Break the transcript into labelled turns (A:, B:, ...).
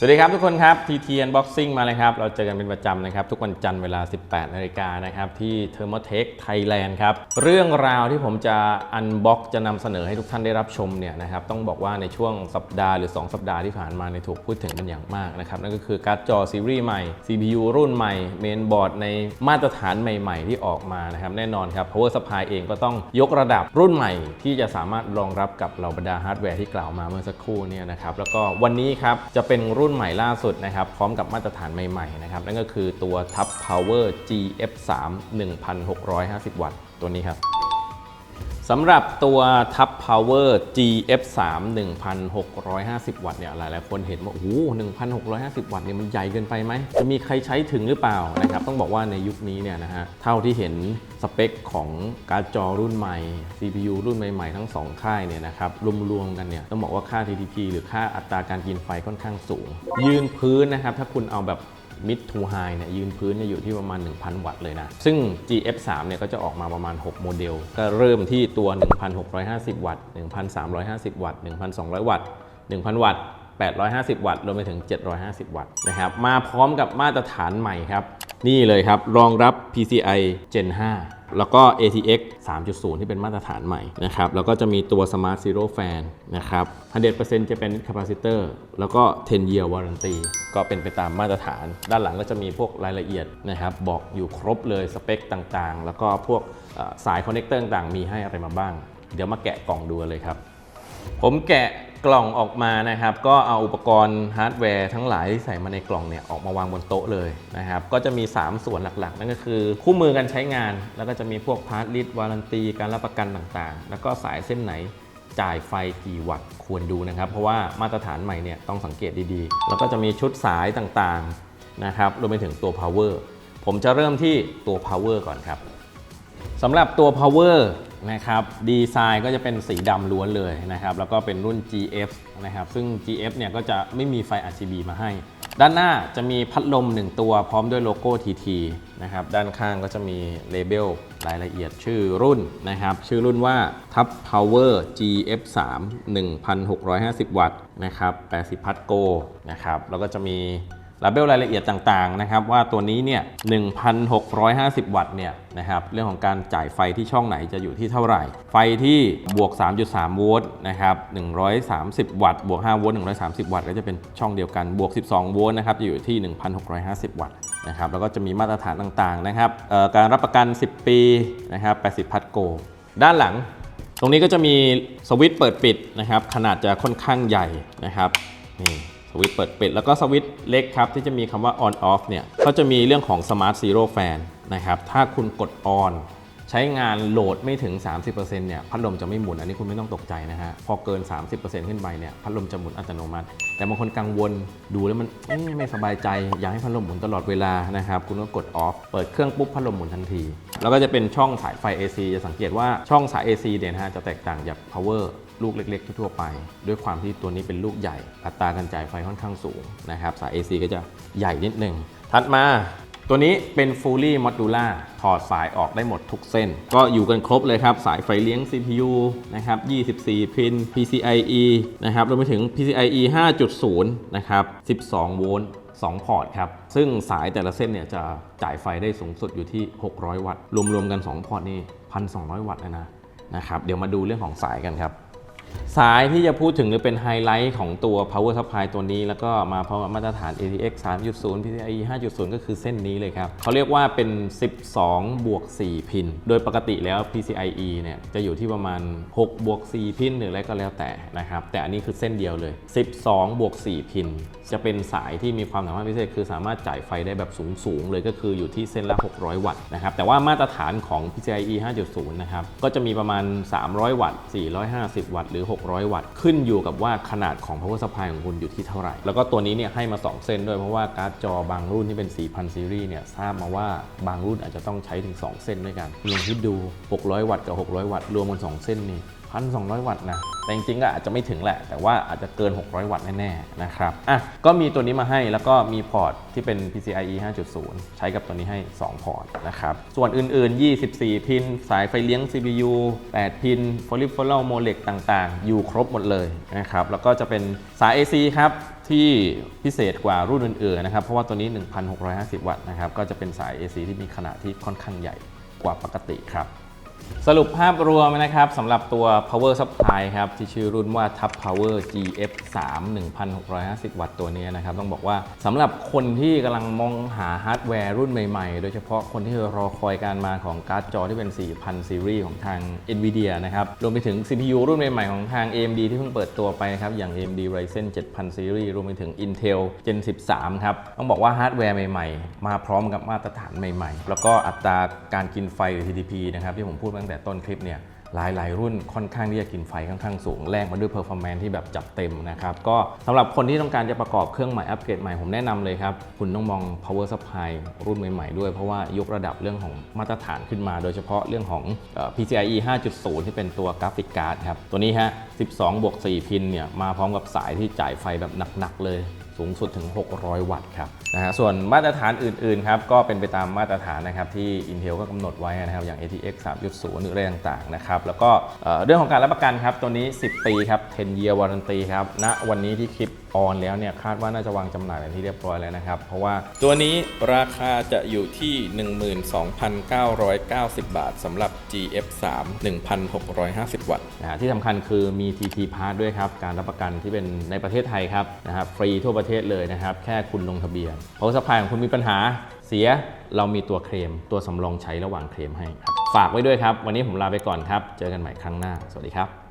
A: สวัสดีครับทุกคนครับ TT Unboxing มาเลยครับ เราเจอกันเป็นประจำนะครับ ทุกวันจันทร์เวลา 18นาฬิกานะครับที่ Thermotech Thailand ครับ เรื่องราวที่ผมจะ Unbox จะนำเสนอให้ทุกท่านได้รับชมเนี่ยนะครับต้องบอกว่าในช่วงสัปดาห์หรือ 2 สัปดาห์ที่ผ่านมาในถูกพูดถึงเป็นอย่างมากนะครับ นั่นก็คือการ์ดจอซีรีส์ใหม่ CPU รุ่นใหม่เมนบอร์ดในมาตรฐานใหม่ ๆ ที่ออกมานะครับแน่นอนครับ Power Supply เองก็ต้องยกระดับรุ่นใหม่ ที่จะสามารถรองรับกับเหล่าบรรดาฮาร์ดแวร์ที่กล่าวมาเมื่อสักครู่เนี่ยนะครับแล้วก็วันนี้ครับจะเป็นรุ่น่นใหม่ล่าสุดนะครับ พร้อมกับมาตรฐานใหม่ๆนะครับ นั่นก็คือตัว Top Power GF3 1650 วัตต์ตัวนี้ครับ สำหรับตัว Top Power GF3 1650 วัตต์เนี่ยหลายๆ คนเห็นว่าโอ้โห1650 วัตต์เนี่ยมันใหญ่เกินไปไหมจะมีใครใช้ถึงหรือเปล่านะครับต้องบอกว่าในยุคนี้เนี่ยนะฮะเท่าที่เห็นสเปคของการ์ดจอรุ่นใหม่ CPU รุ่นใหม่ ๆ ทั้ง 2 ค่ายเนี่ยนะครับรวมๆกันเนี่ยต้องบอกว่าค่า TDP หรือค่าอัตราการกินไฟค่อนข้างสูง ยืนพื้นนะครับถ้าคุณเอาแบบ mid to high เนี่ยยืนพื้นเนี่ยอยู่ที่ประมาณ 1,000 วัตต์เลยนะ ซึ่ง GF3 เนี่ยก็จะออกมาประมาณ 6 โมเดล ก็เริ่มที่ตัว 1,650 วัตต์ 1,350 วัตต์ 1,200 วัตต์ 1,000 วัตต์ 850 วัตต์รวมไปถึง 750 วัตต์นะครับมาพร้อมกับมาตรฐานใหม่ครับนี่เลยครับรองรับ PCI Gen 5 แล้วก็ ATX 3.0 ที่เป็นมาตรฐานใหม่นะครับ แล้วก็จะมีตัว Smart Zero Fan นะครับ 100%จะเป็น capacitor แล้วก็ 10 year warranty ก็เป็นไปตามมาตรฐาน ด้านหลังก็จะมีพวกรายละเอียดนะครับ บอกอยู่ครบเลยสเปคต่างๆ แล้วก็พวกสายคอนเนคเตอร์ต่างๆ มีให้อะไรมาบ้าง เดี๋ยวมาแกะกล่องดูเลยครับ ผมแกะ กล่องออกมานะครับ ก็เอาอุปกรณ์ฮาร์ดแวร์ทั้งหลายที่ใส่มาในกล่องเนี่ยออกมาวางบนโต๊ะเลยนะครับ ก็จะมี 3 ส่วนหลักๆ นั่นก็คือ คู่มือการใช้งาน แล้วก็จะมีพวกพาร์ทลิสวารันตีการรับประกันต่างๆ แล้วก็สายเส้นไหนจ่ายไฟกี่วัตต์ควรดูนะครับ เพราะว่ามาตรฐานใหม่เนี่ยต้องสังเกตดีๆ แล้วก็จะมีชุดสายต่างๆนะครับรวมไปถึงตัว power ผมจะเริ่มที่ตัว power ก่อนครับสำหรับตัว power นะครับดีไซน์ก็จะเป็นสีดำล้วนเลยนะครับแล้วก็เป็นรุ่น GF นะครับซึ่ง GF เนี่ยก็จะไม่มีไฟ RGB มาให้ ด้านหน้าจะมีพัดลม 1 ตัวพร้อมด้วยโลโก้ TT นะครับด้านข้างก็จะมีเลเบลรายละเอียดชื่อรุ่นนะครับชื่อรุ่นว่า Top Power GF3 1650 วัตต์นะครับ80 พัดโกนะครับแล้วก็จะมี ลาเบลรายละเอียดต่างๆนะครับว่าตัวนี้เนี่ย 1,650 วัตต์เนี่ยนะครับเรื่องของการจ่ายไฟที่ช่องไหนจะอยู่ที่เท่าไหร่ ไฟที่บวก 3.3 โวลต์นะครับ 130 วัตต์บวก 5 โวลต์ 130 วัตต์ก็จะเป็นช่องเดียวกันบวก 12 โวลต์นะครับจะอยู่ที่ 1,650 วัตต์นะครับแล้วก็จะมีมาตรฐานต่างๆนะครับการรับประกัน 10 ปีนะครับ 80 พัดโก ด้านหลัง ตรงนี้ก็จะมีสวิตช์เปิดปิดนะครับขนาดจะค่อนข้างใหญ่นะครับนี่ สวิตช์เปิดปิด แล้วก็สวิตช์เล็กครับ ที่จะมีคำว่า on off เนี่ยเขาจะมีเรื่องของ smart zero fan นะครับ ถ้าคุณกด on ใช้งานโหลดไม่ถึง 30%เนี่ยพัดลมจะไม่หมุนอันนี้คุณไม่ต้องตกใจนะฮะ พอเกิน 30%ขึ้นไปเนี่ยพัดลมจะหมุนอัตโนมัติ แต่บางคนกังวลดูแล้วมันไม่สบายใจ อยากให้พัดลมหมุนตลอดเวลานะครับคุณก็กด off เปิดเครื่องปุ๊บพัดลมหมุนทันที แล้วก็จะเป็นช่องสายไฟ AC จะสังเกตว่าช่องสาย AC เนี่ยนะฮะจะแตกต่างจาก power ลูกเล็ก ๆ ทั่วไป ด้วยความที่ตัวนี้เป็นลูกใหญ่ อัตราการจ่ายไฟค่อนข้างสูงนะครับสาย AC ก็จะใหญ่นิดหนึ่งถัดมา ตัวนี้เป็น fully modular ถอดสายออกได้หมดทุกเส้น ก็อยู่กันครบเลยครับ สายไฟเลี้ยง CPU นะครับ 24 พิน PCIe นะครับรวมไปถึง PCIe 5.0 นะครับ 12 โวลต์2 พอร์ตครับ ซึ่งสายแต่ละเส้นเนี่ยจะจ่ายไฟได้สูงสุดอยู่ที่ 600 วัตต์ รวมๆกัน 2 พอร์ตนี่ 1,200 วัตต์นะนะครับ เดี๋ยวมาดูเรื่องของสายกันครับ สายที่จะพูดถึงหรือเป็นไฮไลท์ของตัว power supply ตัวนี้ แล้วก็มาพร้อมกับมาตรฐาน ATX 3.0 PCIe 5.0 ก็คือเส้นนี้เลยครับเขาเรียกว่าเป็น 12 บวก 4 พิน โดยปกติแล้ว PCIe เนี่ยจะอยู่ที่ประมาณ 6 บวก 4 พินหรืออะไรก็แล้วแต่นะครับ แต่อันนี้คือเส้นเดียวเลย 12 บวก 4 พิน จะเป็นสายที่มีความสามารถพิเศษ คือสามารถจ่ายไฟได้แบบสูงๆเลยก็คืออยู่ที่เส้นละ 600 วัตต์นะครับแต่ว่ามาตรฐานของ PCIe 5.0 นะครับก็จะมีประมาณ 300 วัตต์450 วัตต์หรือ 600 วัตต์ ขึ้นอยู่กับว่าขนาดของ power supply ของคุณอยู่ที่เท่าไหร่ แล้วก็ตัวนี้เนี่ยให้มา 2 เส้นด้วยเพราะว่าการ์ดจอบางรุ่นที่เป็น 4,000 ซีรีส์เนี่ยทราบมาว่าบางรุ่นอาจจะต้องใช้ถึง 2 เส้นด้วยกันลองคิดดู 600 วัตต์กับ 600 วัตต์รวมกัน 2 เส้นนี่1,200 วัตต์นะ แต่จริงๆก็อาจจะไม่ถึงแหละ แต่ว่าอาจจะเกิน 600 วัตต์แน่ๆนะครับ อะ ก็มีตัวนี้มาให้แล้วก็มีพอร์ตที่เป็น PCIe 5.0 ใช้กับตัวนี้ให้ 2 พอร์ตนะครับ ส่วนอื่นๆ 24 พิน สายไฟเลี้ยง CPU 8 พิน f o l i f o r a l Molec ต่างๆ อยู่ครบหมดเลยนะครับ แล้วก็จะเป็นสาย AC ครับที่พิเศษกว่ารุ่นอื่นๆนะครับ เพราะว่าตัวนี้ 1,650 วัตต์นะครับ ก็จะเป็นสาย AC ที่มีขนาดที่ค่อนข้างใหญ่กว่าปกติครับ สรุปภาพรวมนะครับสำหรับตัว power supply ครับที่ชื่อรุ่นว่า Top Power GF 3 1650 วัตต์ตัวนี้นะครับ ต้องบอกว่าสำหรับคนที่กำลังมองหาฮาร์ดแวร์รุ่นใหม่ๆ โดยเฉพาะคนที่รอคอยการมาของการ์ดจอที่เป็น 4000 ซีรีส์ของทาง NVIDIA นะครับ รวมไปถึง CPU รุ่นใหม่ๆ ของทาง AMD ที่เพิ่งเปิดตัวไปนะครับ อย่าง AMD Ryzen 7000 ซีรีส์รวมไปถึง Intel Gen 13 ครับ ต้องบอกว่าฮาร์ดแวร์ใหม่ๆ มาพร้อมกับมาตรฐานใหม่ ๆ แล้วก็อัตราการกินไฟหรือ TDP นะครับที่ผมพูดตั้งแต่ต้นคลิปเนี่ยหลายๆ รุ่นค่อนข้างที่จะกินไฟค่อนข้างสูงแลกมาด้วย performance ที่แบบจับเต็มนะครับ ก็สำหรับคนที่ต้องการจะประกอบเครื่องใหม่อัปเกรดใหม่ผมแนะนำเลยครับ คุณต้องมอง power supply รุ่นใหม่ๆด้วย เพราะว่ายกระดับเรื่องของมาตรฐานขึ้นมา โดยเฉพาะเรื่องของ PCIe 5.0 ที่เป็นตัวกราฟิกการ์ดครับ ตัวนี้ฮะ 12บวก4พินเนี่ยมาพร้อมกับสายที่จ่ายไฟแบบหนักๆเลย สูงสุดถึง 600 วัตต์ครับนะฮะส่วนมาตรฐานอื่นๆครับก็เป็นไปตามมาตรฐานนะครับที่ Intel ก็กำหนดไว้นะครับอย่าง ATX 3.0หรืออะไรต่างๆนะครับแล้วก็เรื่องของการรับประกันครับตัวนี้ 10 ปีครับ 10 year warranty ครับณวันนี้ที่คลิปออนแล้วเนี่ยคาดว่าน่าจะวางจำหน่ายเป็นที่เรียบร้อยแล้วนะครับ เพราะว่าตัวนี้ราคาจะอยู่ที่ 12,990 บาทสำหรับ GF3 1,650 วัตต์นะฮะที่สำคัญคือมี TT Part ด้วยครับ การรับประกันที่เป็นในประเทศไทยครับนะครับฟรีทั่วประเทศเลยนะครับ แค่คุณลงทะเบียนเพราะสภายของคุณมีปัญหาเสียเรามีตัวเคลมตัวสำรองใช้ระหว่างเคลมให้ครับฝากไว้ด้วยครับ วันนี้ผมลาไปก่อนครับ เจอกันใหม่ครั้งหน้า สวัสดีครับ